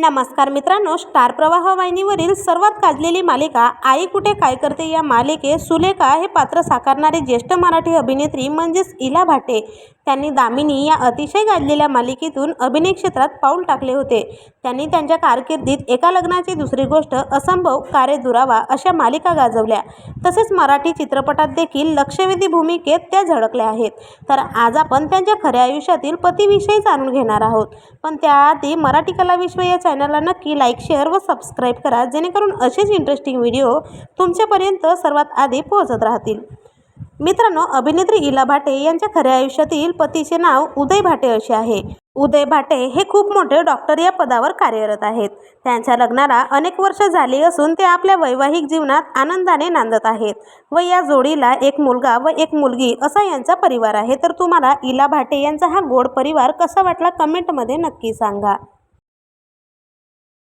नमस्कार मित्रांनो स्टार प्रवाह वाहिनीवरील सर्वात गाजलेली मालिका आई कुठे काय करते या मालिकेत सुलेखा हे पात्र साकारणारी ज्येष्ठ मराठी अभिनेत्री म्हणजेच इला भाटे. त्यांनी दामिनी या अतिशय गाजलेल्या मालिकेतून अभिनय क्षेत्रात पाऊल टाकले होते. त्यांनी त्यांच्या कारकिर्दीत एका लग्नाची दुसरी गोष्ट असंभव कार्य दुरावा अशा मालिका गाजवल्या. तसेच मराठी चित्रपटात देखील लक्षवेधी भूमिकेत त्या झळकल्या आहेत. तर आज आपण त्यांच्या खऱ्या आयुष्यातील पतीविषयी जाणून घेणार आहोत. पण त्याआधी मराठी कला विश्व या चॅनलला नक्की लाईक शेअर व सबस्क्राईब करा जेणेकरून असेच इंटरेस्टिंग व्हिडिओ तुमच्यापर्यंत सर्वात आधी पोहोचत राहतील. मित्रांनो अभिनेत्री इला भाटे यांच्या खऱ्या आयुष्यातील पतीचे नाव उदय भाटे असे आहे. उदय भाटे हे खूप मोठे डॉक्टर या पदावर कार्यरत आहेत. त्यांच्या लग्नाला अनेक वर्ष झाली असून ते आपल्या वैवाहिक जीवनात आनंदाने नांदत आहेत. व या जोडीला एक मुलगा व एक मुलगी असा यांचा परिवार आहे. तर तुम्हाला इला भाटे यांचा हा गोड परिवार कसा वाटला? कमेंटमध्ये नक्की सांगा.